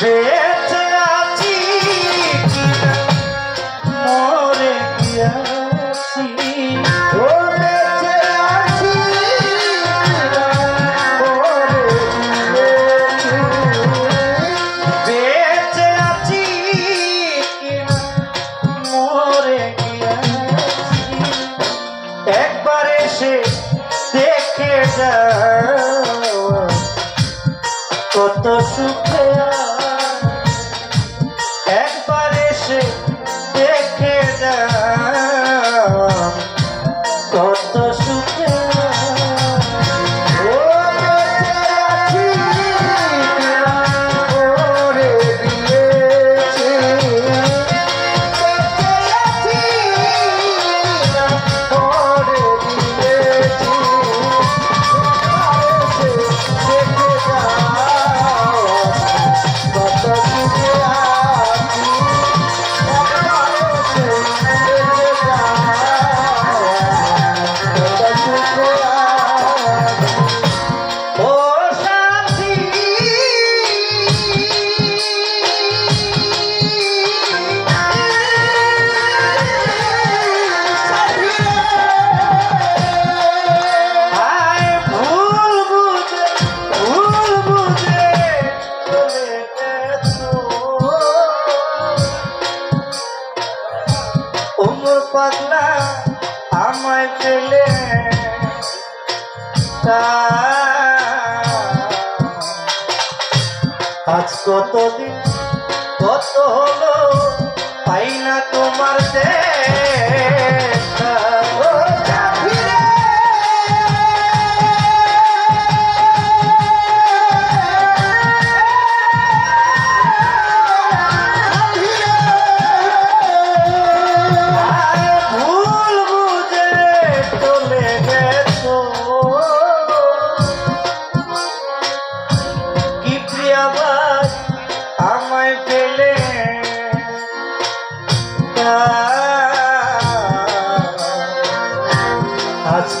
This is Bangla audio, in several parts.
বেঁচে আছি, মরে গিয়াছি। ও বেঁচে আছি বেঁচে আছি মরে গিয়াছি। একবার এসে দেখে যা কত সুখ আজ কতদিন কত হলো?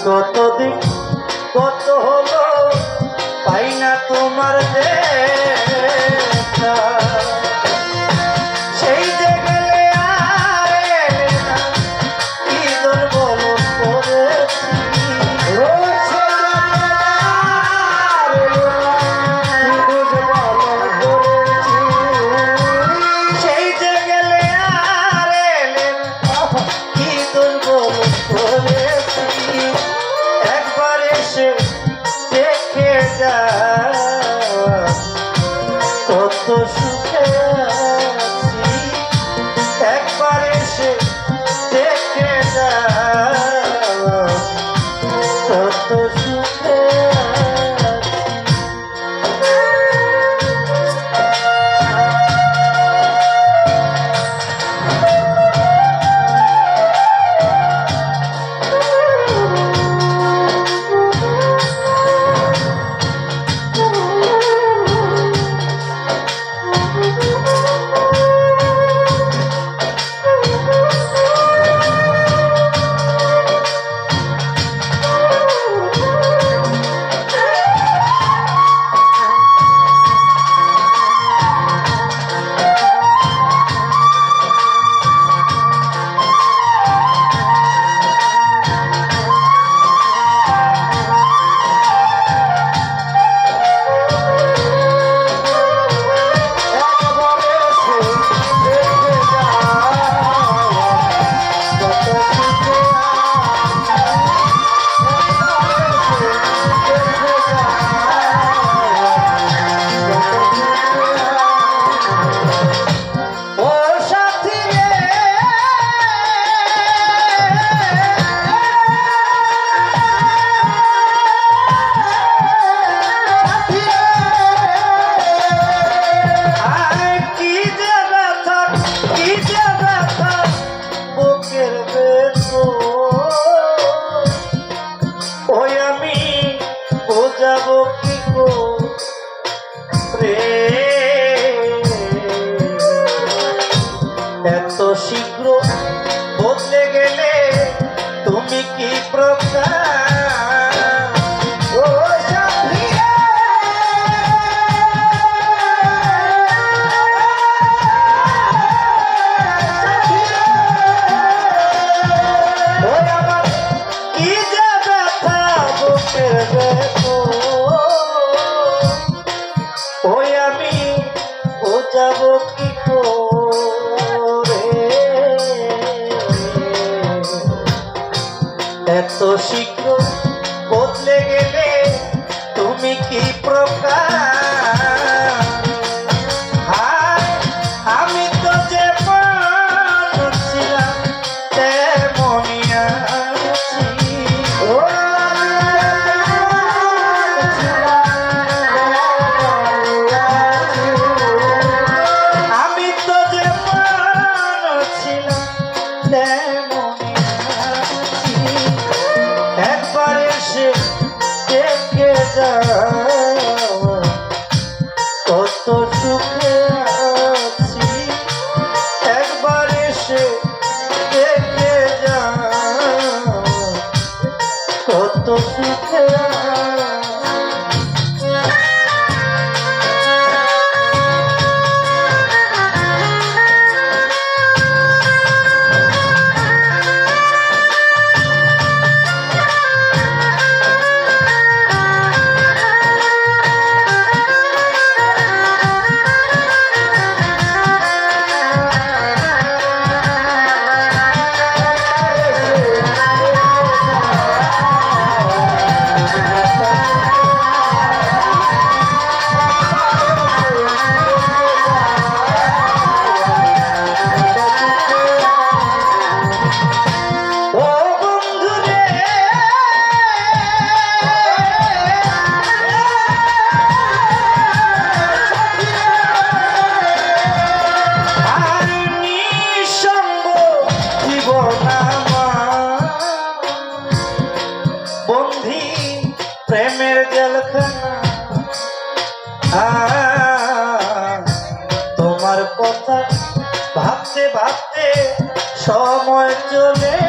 কতদিন কত হলো? পাই না তোমার দেশ এত শীঘ্র বদলে গেলে তুমি কি প্রকার তোমার কথা ভাবতে ভাবতে সময় চলে